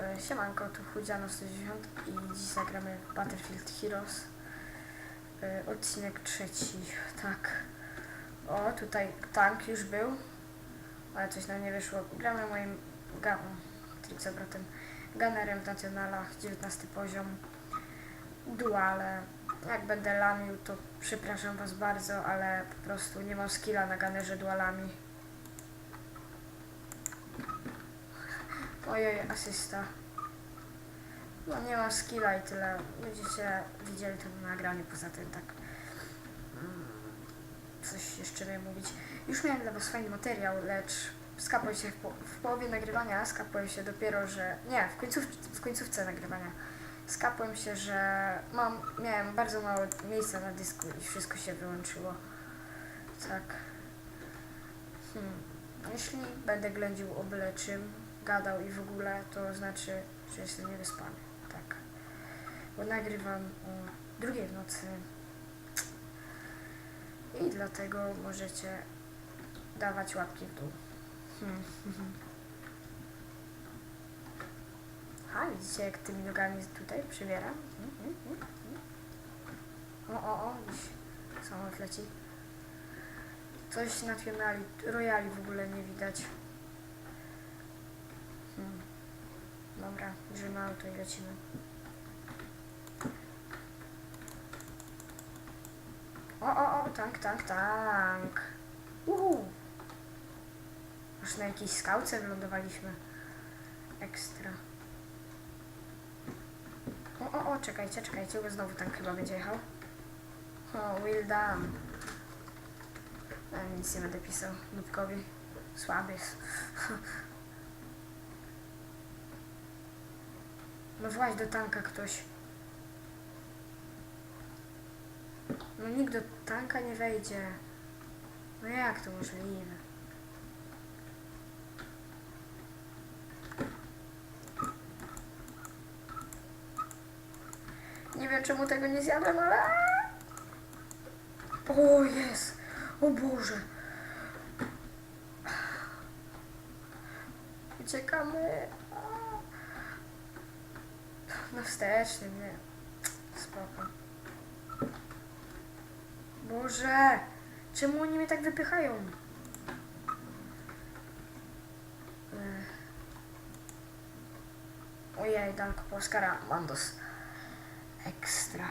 E, Siemanko, tu Chudziano 190 i dziś zagramy Battlefield Heroes. E, Odcinek trzeci, tak. O, tutaj tank już był, ale coś nam nie wyszło. Gramy moim ga Trixobratem Gunnerem w Nacionalach, 19 poziom. Duale. Jak będę lamił, to przepraszam was bardzo, ale po prostu nie mam skilla na gunnerze dualami. Ojej, asysta. No nie mam skilla i tyle. Będziecie widzieli to na poza tym, tak. Mm, Coś jeszcze miałem mówić. Już miałem dla was fajny materiał, lecz skapłem się w, po w połowie nagrywania, skapłem się dopiero, że... Nie, w, końców w końcówce nagrywania. Skapłem się, że mam, miałem bardzo mało miejsca na dysku i wszystko się wyłączyło. Tak. Hmm. Jeśli będę ględził o byle czym, gadał i w ogóle, to znaczy, że jestem niewyspany. Tak. Bo nagrywam o drugiej w nocy. I dlatego możecie dawać łapki w dół. A, widzicie jak tymi nogami tutaj przybieram? O, o, o, gdzieś samolot leci. Coś na Tionali, Royali w ogóle nie widać. Hmm. Dobra, bierzemy auto i lecimy. O, o, o, tank, tank, tank. Uhu. Aż na jakiejś skałce wylądowaliśmy. Ekstra. O, o, o, czekajcie, czekajcie, bo znowu tank chyba będzie jechał. O, well done. A, nic nie będę pisał Nubkowi. Słaby No właź do tanka ktoś. No nikt do tanka nie wejdzie. No jak to możliwe? Nie wiem czemu tego nie zjadłem, ale... O jest! O Boże! Uciekamy! Na wstecznym, nie? Spoko. Boże! Czemu oni mnie tak wypychają? Ojej, danko po Oscara. Mandos. Ekstra.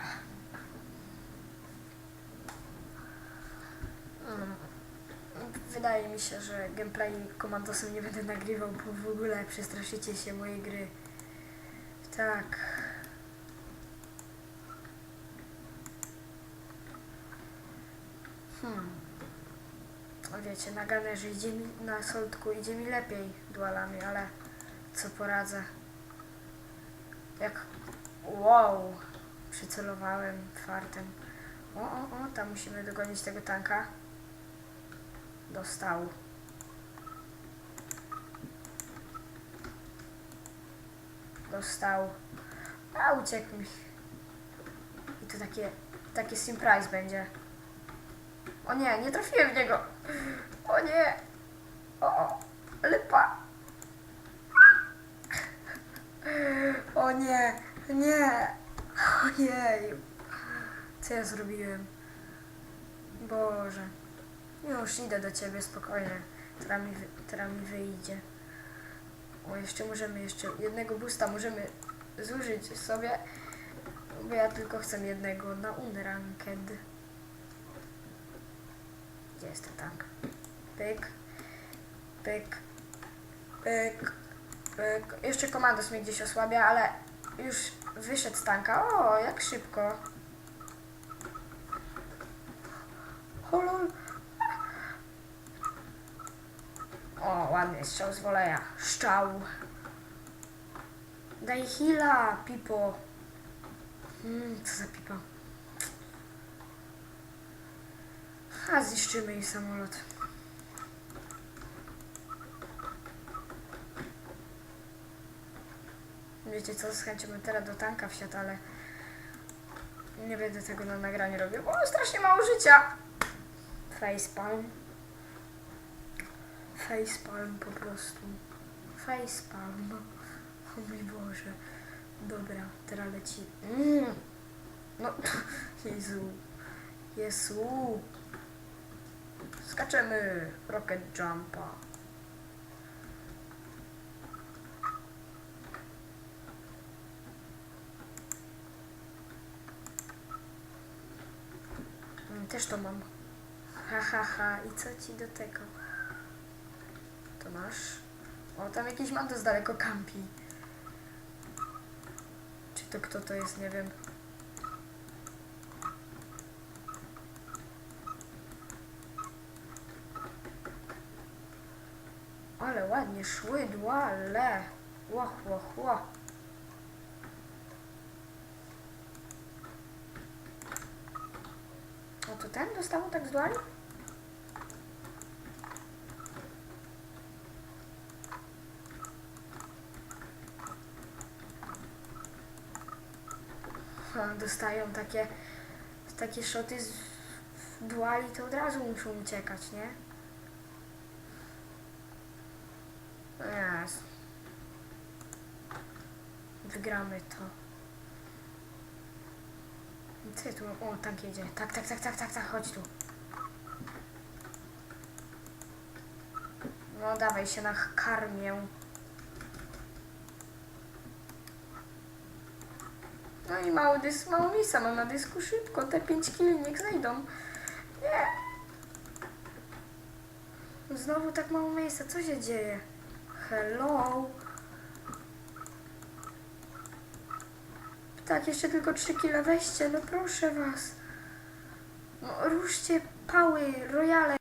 Mm. Wydaje mi się, że gameplay komandosem nie będę nagrywał, bo w ogóle przestraszycie się mojej gry. Tak. Hmm. Wiecie, na ganerze idzie mi, na soltku idzie mi lepiej dualami, ale co poradzę. Jak... Wow! Przycelowałem fartem. O, o, o, tam musimy dogonić tego tanka. Dostał. Dostał. A, uciekł mi. I to takie, takie surprise będzie. O nie, nie trafiłem w niego. O nie. O, lipa. O nie, nie. Ojej. Co ja zrobiłem? Boże. Już idę do ciebie spokojnie. Teraz mi, teraz mi wyjdzie. O, jeszcze możemy, jeszcze jednego boosta możemy zużyć sobie. Bo ja tylko chcę jednego na unranked. Gdzie jest ten tank? Pyk, pyk, pyk, pyk. Jeszcze komandos mnie gdzieś osłabia, ale już wyszedł z tanka. O, jak szybko. O, lol. O, ładny strzał z woleja. Szczał. Daj hila, pipo. Mm, co za pipa. A zniszczymy jej samolot. Wiecie co, z chęcią teraz do tanka wsiadł, ale nie będę tego na nagraniu robił, bo strasznie mało życia. Facepalm. Facepalm po prostu. Facepalm. O mój Boże. Dobra, teraz leci. Mm. No, Jezu. Jezu. Skaczemy. Rocket jumpa. Mm, Też to mam. Ha, ha, ha. I co ci do tego? To masz. O, tam jakiś mandos daleko kampi. Czy to kto to jest, nie wiem. Ale ładnie szły ale. Ła, ła, ła. O, to ten dostało tak z Dostają takie, takie szoty z w duali, to od razu muszą uciekać, nie? Yes. Wygramy to. Ty tu, o, tank jedzie. Tak, tak, tak, tak, tak, tak, chodź tu. No dawaj się na karmię. No i mały dys, mało miejsca mam na dysku, szybko, te 5 kili niech znajdą. Nie. Znowu tak mało miejsca, co się dzieje? Hello? Tak, jeszcze tylko 3 kile weźcie, no proszę was. No ruszcie pały, rojale